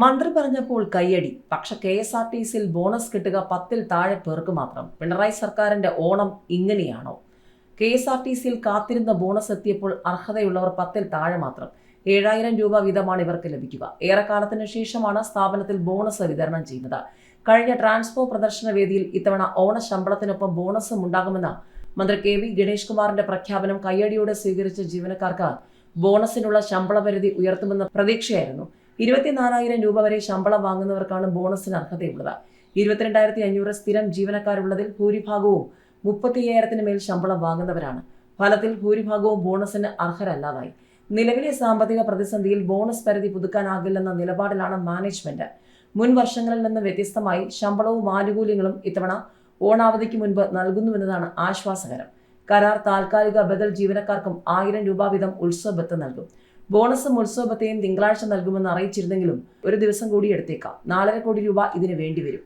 മന്ത്രി പറഞ്ഞപ്പോൾ കയ്യടി. പക്ഷെ കെ എസ് ആർ ടി സിയിൽ ബോണസ് കിട്ടുക പത്തിൽ താഴെ പേർക്ക് മാത്രം. പിണറായി സർക്കാരിന്റെ ഓണം ഇങ്ങനെയാണോ? കെ എസ് ആർ ടി സിയിൽ കാത്തിരുന്ന ബോണസ് എത്തിയപ്പോൾ അർഹതയുള്ളവർ പത്തിൽ താഴെ മാത്രം. ഏഴായിരം രൂപ വീതമാണ് ഇവർക്ക് ലഭിക്കുക. ഏറെക്കാലത്തിന് ശേഷമാണ് സ്ഥാപനത്തിൽ ബോണസ് വിതരണം ചെയ്യുന്നത്. കഴിഞ്ഞ ട്രാൻസ്പോ പ്രദർശന വേദിയിൽ ഇത്തവണ ഓണ ശമ്പളത്തിനൊപ്പം ബോണസും ഉണ്ടാകുമെന്ന മന്ത്രി കെ വി ഗണേഷ് കുമാറിന്റെ പ്രഖ്യാപനം കയ്യടിയോടെ സ്വീകരിച്ച ജീവനക്കാർക്ക് ബോണസിനുള്ള ശമ്പള പരിധി ഉയർത്തുമെന്ന പ്രതീക്ഷയായിരുന്നു. ഇരുപത്തിനാലായിരം രൂപ വരെ ശമ്പളം വാങ്ങുന്നവർക്കാണ് ബോണസിന് അർഹതയുള്ളത്. ഇരുപത്തിരണ്ടായിരത്തി അഞ്ഞൂറ് സ്ഥിരം ജീവനക്കാരുള്ളതിൽ ഭൂരിഭാഗവും മുപ്പത്തി അയ്യായിരത്തിന് മേൽ ശമ്പളം വാങ്ങുന്നവരാണ്. ഫലത്തിൽ ഭൂരിഭാഗവും ബോണസിന് അർഹരല്ലാതായി. നിലവിലെ സാമ്പത്തിക പ്രതിസന്ധിയിൽ ബോണസ് പരിധി പുതുക്കാനാകില്ലെന്ന നിലപാടിലാണ് മാനേജ്മെന്റ്. മുൻ വർഷങ്ങളിൽ നിന്ന് വ്യത്യസ്തമായി ശമ്പളവും ആനുകൂല്യങ്ങളും ഇത്തവണ ഓണാവധിക്ക് മുൻപ് നൽകുന്നുവെന്നതാണ് ആശ്വാസകരം. കരാർ താൽക്കാലിക ബദൽ ജീവനക്കാർക്കും ആയിരം രൂപ വീതം ഉത്സവബത്ത് നൽകും. ബോണസും ഉത്സവത്തെയും തിങ്കളാഴ്ച നൽകുമെന്ന് അറിയിച്ചിരുന്നെങ്കിലും ഒരു ദിവസം കൂടി എടുത്തേക്കാം. നാലര കോടി രൂപ ഇതിന് വേണ്ടിവരും.